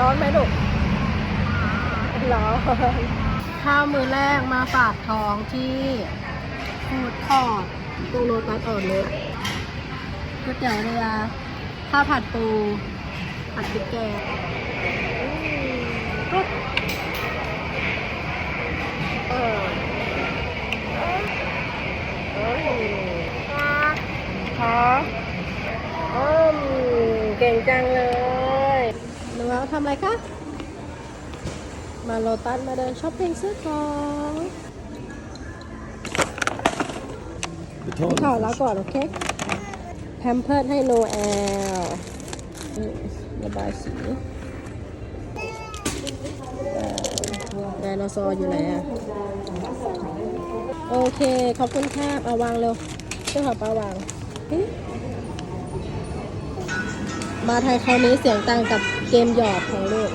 ร้อนไหมลูกร้อนข้าวมือแรกมาฝากท้องที่ฟูดคอร์ทตรงโลตัสอ่อนนุชก๋วยเตี๋ยวเรือข้าวผัดปู ผัดพริกแกงอืมเออเออค่ะอืมเก่งจังเลย หนูเอาทำอะไรคะ มาโลตัสมาเดินช้อปปิ้งซื้อของข่าวแล้วก่อนโอเคแพมเพิร์ดให้โนแอลระบายสีไดโนเสาร์อยู่ไหนอะโอเค ขอบคุณค่ะเอาวางเร็วช่วยขอป้าวาง มาไทยคราวนี้เสียงต่างกับ เกมหยอดของลูก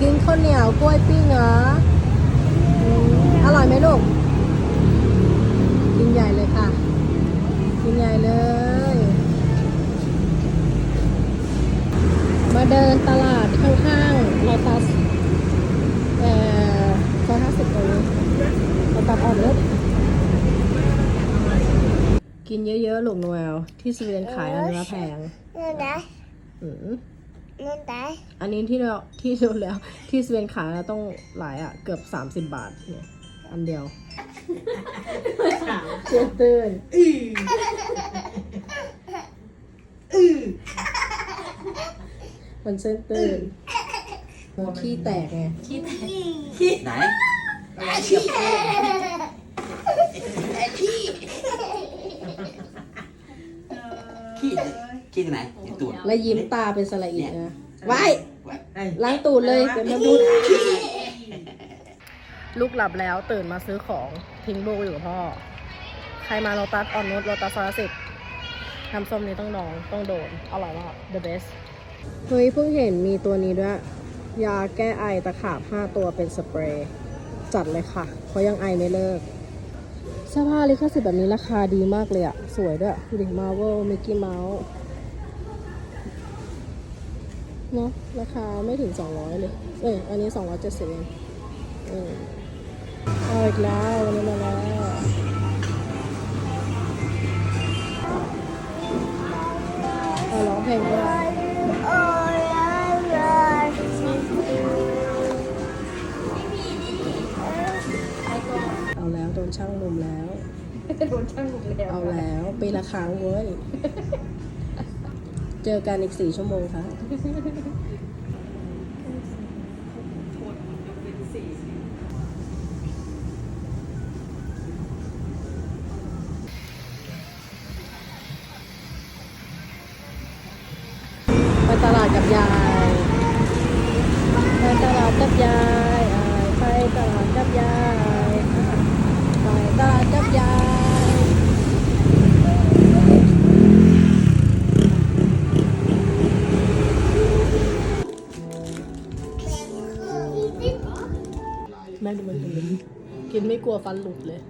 กินข้าวเหนียวกล้วยปิ้งเหรอ อร่อยไหมลูก เดินตลาดข้างๆลอตัสเอ่อซอยห้าสิบตรงนี้ลอตัสอ่อนนุชกินเยอะๆลูกโนเอลที่สวีเดนขายอันละแพงอืมอันนี้ที่เราที่ดูแล้วที่สเวนขายเราต้องหลายอะ เกือบ30บาทเนี่ยอันเดียวเชื่อตื่น มันเส้นตื่นมันขี้แตกไงไหนขี้ขี้ที่ไหนที่ตูดแล้วยิ้มตาเป็นสระอีนะไว้ไว้ล้างตูดเลยเป็นมาดูลูกหลับแล้วตื่นมาซื้อของทิ้งลูกอยู่กับพ่อ ใครมาโลตัสออนนุชโลตัสซอยสิบน้ำส้มนี้ต้องลองต้องโดน อร่อยมาก the best เฮ้ยเพิ่งเห็นมีตัวนี้ด้วย ยาแก้ไอตะขาบ5ตัวเป็นสเปรย์จัดเลยค่ะเพราะยังไอไม่เลิกเสื้อผ้าลิขสิทธิ์แบบนี้ราคาดีมากเลยอะสวยด้วยดูดิมา r v e l Mickey Mouse เนาะราคาไม่ถึง 200 เลย เอ้ยอันนี้ 270เองเออเอาอีกแล้ววันนี้มาแล้วเอาร้องเพลงด้วย ช่างมุมแล้ว โดนช่างหนุ่มแล้วเอาแล้วปีละครั้งเว้ย เจอกันอีกสี่ชั่วโมงค่ะ ไปตลาดกับยาย ไปตลาดกับยายอ่าไปตลาดกับยายอ่าไป ตากับยายแม่ดูมันกินไม่กลัวฟันหลุดเลย